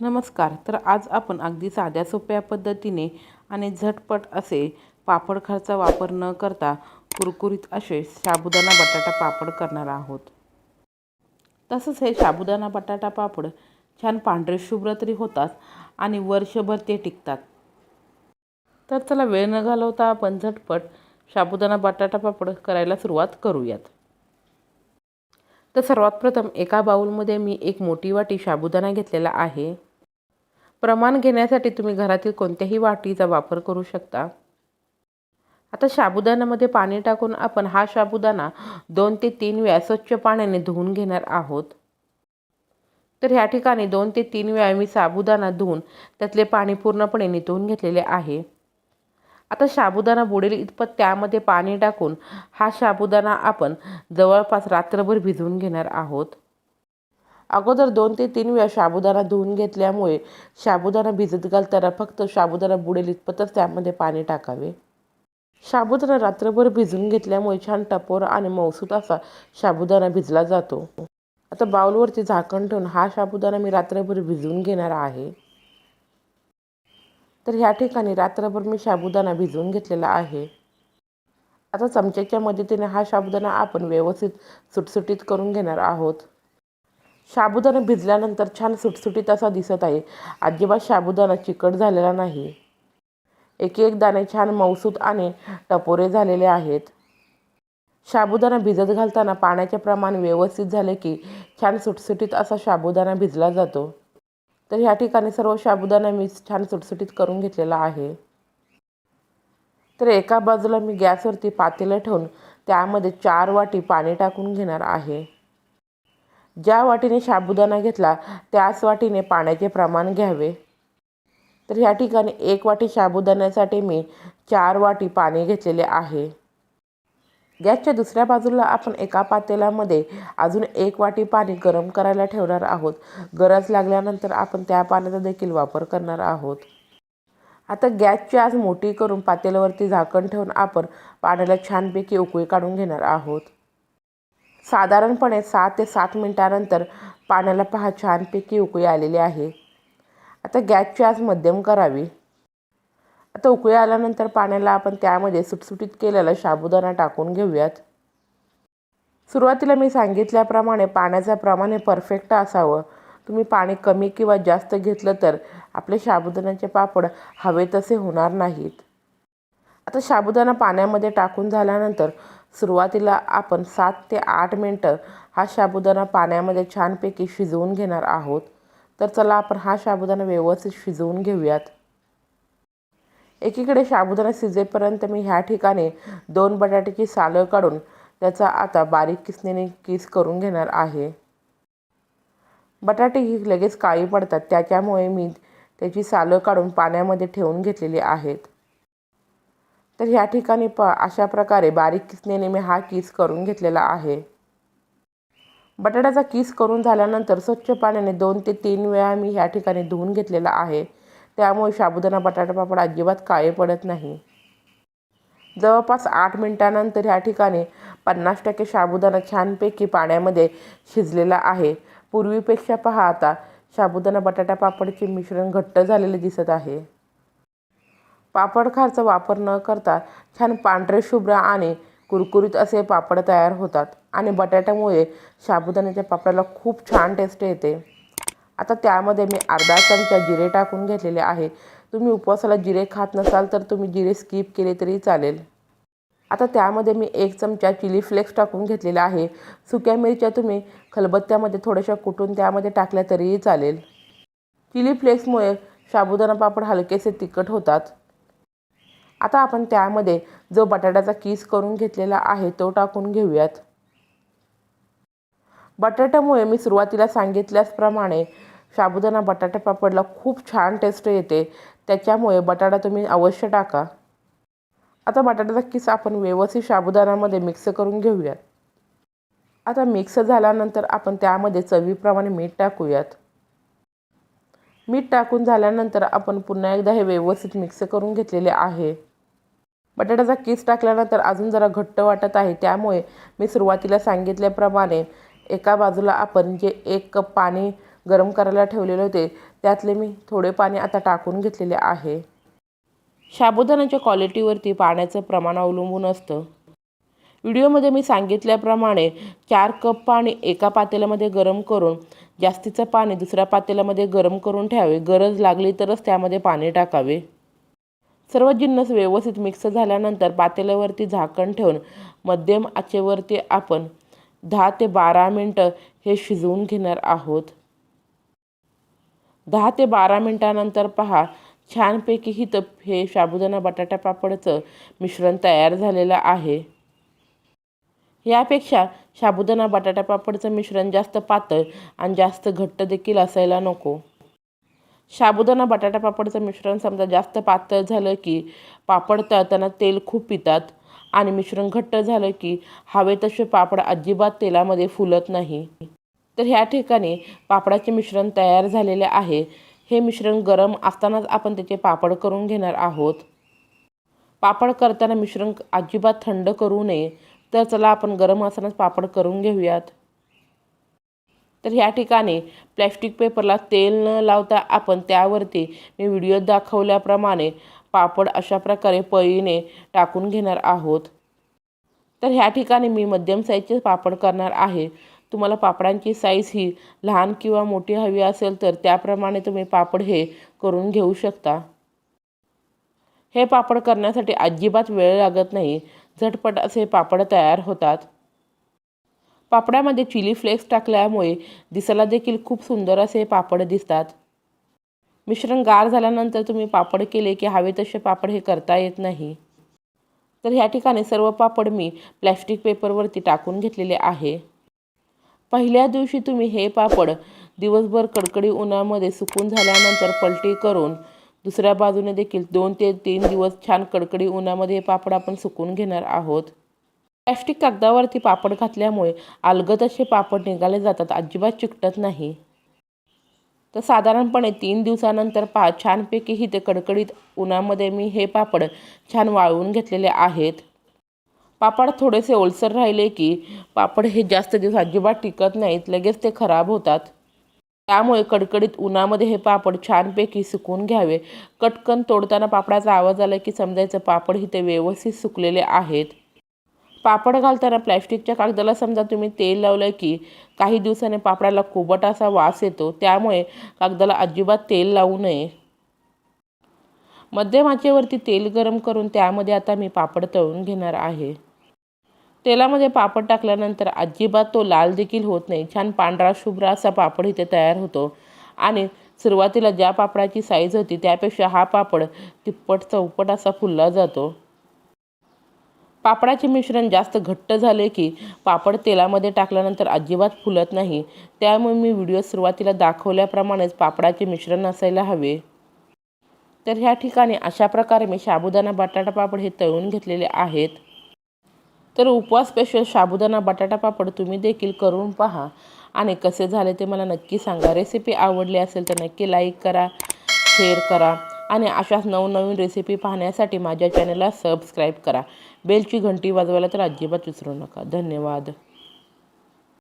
नमस्कार. तर आज आपण अगदी साध्या सोप्या पद्धतीने आणि झटपट असे पापड खारचा वापर न करता कुरकुरीत असे साबुदाणा बटाटा पापड करणार आहोत. तसंच हे साबुदाणा बटाटा पापड छान पांढरे शुभ्र तरी होतात आणि वर्षभर ते टिकतात. तर चला वेळ न घालवता आपण झटपट साबुदाणा बटाटा पापड करायला सुरुवात करूयात. तर सर्वात प्रथम एका बाउलमध्ये मी एक मोठी वाटी साबुदाणा घेतलेला आहे. प्रमाण घेण्यासाठी तुम्ही घरातील कोणत्याही वाटीचा वापर करू शकता. आता साबुदाण्यामध्ये पाणी टाकून आपण हा साबुदाणा दोन ते तीन वेळा स्वच्छ पाण्याने धुवून घेणार आहोत. तर ह्या ठिकाणी दोन ते तीन वेळा मी साबुदाणा धुवून त्यातले पाणी पूर्णपणे निथळून घेतलेले आहे. आता साबुदाणा बुडेल इतपत त्यामध्ये पाणी टाकून हा साबुदाणा आपण जवळपास रात्रभर भिजवून घेणार आहोत. अगोदर दोन ते तीन वेळा साबुदाणा धुवून घेतल्यामुळे साबुदाणा भिजत घालताना फक्त साबुदाणा बुडेल इतपतच त्यामध्ये पाणी टाकावे. साबुदाणा रात्रभर भिजवून घेतल्यामुळे छान टपोर आणि मौसूत असा साबुदाणा भिजला जातो. आता बाऊलवरती झाकण ठेवून हा साबुदाणा मी रात्रभर भिजवून घेणार आहे. तर ह्या ठिकाणी रात्रभर मी साबुदाणा भिजवून घेतलेला आहे. आता चमच्याच्या मदतीने हा साबुदाणा आपण व्यवस्थित सुटसुटीत करून घेणार आहोत. साबुदाणा भिजल्यानंतर छान सुटसुटीत असा दिसत आहे. अजिबात साबुदाणा चिकट झालेला नाही. एक एक दाणे छान मौसूत आणि टपोरे झालेले आहेत. साबुदाणा भिजत घालताना पाण्याचे प्रमाण व्यवस्थित झाले की छान सुटसुटीत असा साबुदाणा भिजला जातो. तर ह्या ठिकाणी सर्व साबुदाणा मी छान सुटसुटीत करून घेतलेला आहे. तर एका बाजूला मी गॅसवरती पातेलं ठेवून त्यामध्ये चार वाटी पाणी टाकून घेणार आहे. ज्या वाटीने साबुदाणा घेतला त्याच वाटीने पाण्याचे प्रमाण घ्यावे. तर ह्या ठिकाणी एक वाटी साबुदाण्यासाठी मी चार वाटी पाणी घेतलेले आहे. गॅसच्या दुसऱ्या बाजूला आपण एका पातेल्यामध्ये अजून एक वाटी पाणी गरम करायला ठेवणार आहोत. गरज लागल्यानंतर आपण त्या पाण्याचा देखील वापर करणार आहोत. आता गॅसची आज मोठी करून पातेल्यावरती झाकण ठेवून आपण पाण्याला छानपैकी उकळी काढून घेणार आहोत. साधारणपणे सहा ते सात मिनटानंतर पाण्याला पहा छानपैकी उकळी आलेली आहे. आता गॅसची आज मध्यम करावी. आता उकळी आल्यानंतर पाण्याला आपण त्यामध्ये सुटसुटीत केलेला साबुदाणा टाकून घेऊयात. सुरुवातीला मी सांगितल्याप्रमाणे पाण्याचं प्रमाण हे परफेक्ट असावं. तुम्ही पाणी कमी किंवा जास्त घेतलं तर आपले साबुदाण्याचे पापड हवे तसे होणार नाहीत. आता साबुदाणा पाण्यामध्ये टाकून झाल्यानंतर सुरुवातीला आपण सात ते आठ मिनटं हा साबुदाणा पाण्यामध्ये छानपैकी शिजवून घेणार आहोत. तर चला आपण हा साबुदाणा व्यवस्थित शिजवून घेऊयात. एकीकडे साबुदाणा शिजेपर्यंत मी ह्या ठिकाणी दोन बटाट्याची सालं काढून त्याचा आता बारीक किसणीने किस करून घेणार आहे. बटाटे ही लगेच काळी पडतात त्याच्यामुळे मी त्याची सालं काढून पाण्यामध्ये ठेवून घेतलेली आहेत. तर ह्या ठिकाणी प अशा प्रकारे बारीक किसणीने मी हा किस करून घेतलेला आहे. बटाट्याचा किस करून झाल्यानंतर स्वच्छ पाण्याने दोन ते तीन वेळा मी ह्या ठिकाणी धुवून घेतलेला आहे. त्यामुळे साबुदाणा बटाटा पापड अजिबात काळे पडत नाही. जवळपास आठ मिनटानंतर ह्या ठिकाणी पन्नास टक्के साबुदाणा छानपैकी पाण्यामध्ये शिजलेला आहे. पूर्वीपेक्षा पहा आता साबुदाणा बटाटा पापडचे मिश्रण घट्ट झालेले दिसत आहे. पापड खारचा वापर न करता छान पांढरे शुभ्र आणि कुरकुरीत असे पापड तयार होतात आणि बटाट्यामुळे साबुदाण्याच्या पापडाला खूप छान टेस्ट येते. आता त्यामध्ये मी अर्धा चमचा जिरे टाकून घेतलेले आहे. तुम्ही उपवासाला जिरे खात नसाल तर तुम्ही जिरे स्किप केले तरी चालेल. आता त्यामध्ये मी एक चमचा चिली फ्लेक्स टाकून घेतलेला आहे. सुक्या मिरच्या तुम्ही खलबत्त्यामध्ये थोड्याशा कुटून त्यामध्ये टाकल्या तरीही चालेल. चिली फ्लेक्समुळे साबुदाणा पापड हलकेसे तिखट होतात. आता आपण त्यामध्ये जो बटाट्याचा किस करून घेतलेला आहे तो टाकून घेऊयात. बटाट्यामुळे मी सुरुवातीला सांगितल्याचप्रमाणे साबुदाणा बटाटा पापडला खूप छान टेस्ट येते. त्याच्यामुळे बटाटा तुम्ही अवश्य टाका. आता बटाट्याचा किस आपण व्यवस्थित साबुदाण्यामध्ये मिक्स करून घेऊयात. आता मिक्स झाल्यानंतर आपण त्यामध्ये चवीप्रमाणे मीठ टाकूयात. मीठ टाकून झाल्यानंतर आपण पुन्हा एकदा हे व्यवस्थित मिक्स करून घेतलेले आहे. बटाट्याचा किस टाकल्यानंतर अजून जरा घट्ट वाटत आहे. त्यामुळे मी सुरुवातीला सांगितल्याप्रमाणे एका बाजूला आपण जे एक कप पाणी गरम करायला ठेवलेले होते त्यातले मी थोडे पाणी आता टाकून घेतलेले आहे. साबुदाण्याच्या क्वालिटीवरती पाण्याचं प्रमाण अवलंबून असतं. व्हिडिओमध्ये मी सांगितल्याप्रमाणे चार कप पाणी एका पातेल्यामध्ये गरम करून जास्तीचं पाणी दुसऱ्या पातेल्यामध्ये गरम करून ठेवावे. गरज लागली तरच त्यामध्ये पाणी टाकावे. सर्व जिन्नस व्यवस्थित मिक्स झाल्यानंतर पातेल्यावरती झाकण ठेवून मध्यम आचेवरती आपण दहा ते बारा मिनटं हे शिजवून घेणार आहोत. दहा ते बारा मिनटानंतर पहा छानपैकी हिथं हे साबुदाणा बटाटा पापडचं मिश्रण तयार झालेलं आहे. यापेक्षा साबुदाणा बटाटा पापडचं मिश्रण जास्त पातळ आणि जास्त घट्ट देखील असायला नको. साबुदाणा बटाटा पापडचं मिश्रण समजा जास्त पातळ झालं की पापड तळताना तेल खूप पितात. आणि मिश्रण घट्ट झालं की हवे तसे पापड अजिबात तेलामध्ये फुलत नाही. तर ह्या ठिकाणी पापडाचे मिश्रण तयार झालेले आहे. हे मिश्रण गरम असतानाच आपण त्याचे पापड करून घेणार आहोत. पापड करताना मिश्रण अजिबात थंड करू नये. तर चला आपण गरम असतानाच पापड करून घेऊयात. तर ह्या ठिकाणी प्लॅस्टिक पेपरला तेल न लावता आपण त्यावरती मी व्हिडिओ दाखवल्याप्रमाणे पापड अशा प्रकारे पळीने टाकून घेणार आहोत. तर ह्या ठिकाणी मी मध्यम साईजचे पापड करणार आहे. तुम्हाला पापडांची साईज ही लहान किंवा मोठी हवी असेल तर त्याप्रमाणे तुम्ही पापड हे करून घेऊ शकता. हे पापड करण्यासाठी अजिबात वेळ लागत नाही. झटपट असे पापड तयार होतात. पापडामध्ये चिली फ्लेक्स टाकल्यामुळे दिसायला देखील खूप सुंदर असे पापड दिसतात. मिश्रण गार झाल्यानंतर तुम्ही पापड केले की हवे तसे पापड हे करता येत नाही. तर ह्या ठिकाणी सर्व पापड मी प्लॅस्टिक पेपरवरती टाकून घेतलेले आहे. पहिल्या दिवशी तुम्ही हे पापड दिवसभर कडकडी उन्हामध्ये सुकून झाल्यानंतर पलटी करून दुसऱ्या बाजूने देखील दोन ते तीन दिवस छान कडकडी उन्हामध्ये हे पापड आपण सुकून घेणार आहोत. प्लॅस्टिक कागदावरती पापड घातल्यामुळे अलगद असे पापड निघाले जातात अजिबात चिकटत नाही. तर साधारणपणे तीन दिवसानंतर पा छानपैकी ही ते कडकडीत उन्हामध्ये मी हे पापड छान वाळवून घेतलेले आहेत. पापड थोडेसे ओलसर राहिले की पापड हे जास्त दिवस अजिबात टिकत नाहीत लगेच ते खराब होतात. त्यामुळे कडकडीत उन्हामध्ये हे पापड छानपैकी सुकून घ्यावे. कटकन तोडताना पापडाचा आवाज आला की समजायचं पापड ही ते व्यवस्थित सुकलेले आहेत. पापड घालताना प्लॅस्टिकच्या कागदाला समजा तुम्ही तेल लावलं की काही दिवसाने पापडाला कोबट असा वास येतो त्यामुळे कागदाला अजिबात तेल लावू नये. मध्यम आचेवरती तेल गरम करून त्यामध्ये आता मी पापड तळून घेणार आहे. तेलामध्ये पापड टाकल्यानंतर अजिबात तो लाल देखील होत नाही. छान पांढरा शुभ्र असा पापड इथे तयार होतो. आणि सुरुवातीला ज्या पापडाची साईज होती त्यापेक्षा हा पापड तिप्पट चौपट असा फुलला जातो. पापडाचे मिश्रण जास्त घट्ट झाले की पापड तेलामध्ये टाकल्यानंतर अजिबात फुलत नाही. त्यामुळे मी व्हिडिओ सुरुवातीला दाखवल्याप्रमाणेच पापडाचे मिश्रण असायला हवे. तर ह्या ठिकाणी अशा प्रकारे मी साबुदाणा बटाटा पापड हे तळून घेतलेले आहेत. तर उपवास स्पेशल साबुदाणा बटाटा पापड तुम्ही देखील करून पहा. आणि कसे झाले ते मला नक्की सांगा. रेसिपी आवडली असेल तर नक्की लाईक करा शेअर करा. आणि अशाच नवनवीन रेसिपी पाहण्यासाठी माझ्या चॅनलला सबस्क्राईब करा. बेलची घंटी वाजवायला तर अजिबात विसरू नका. धन्यवाद.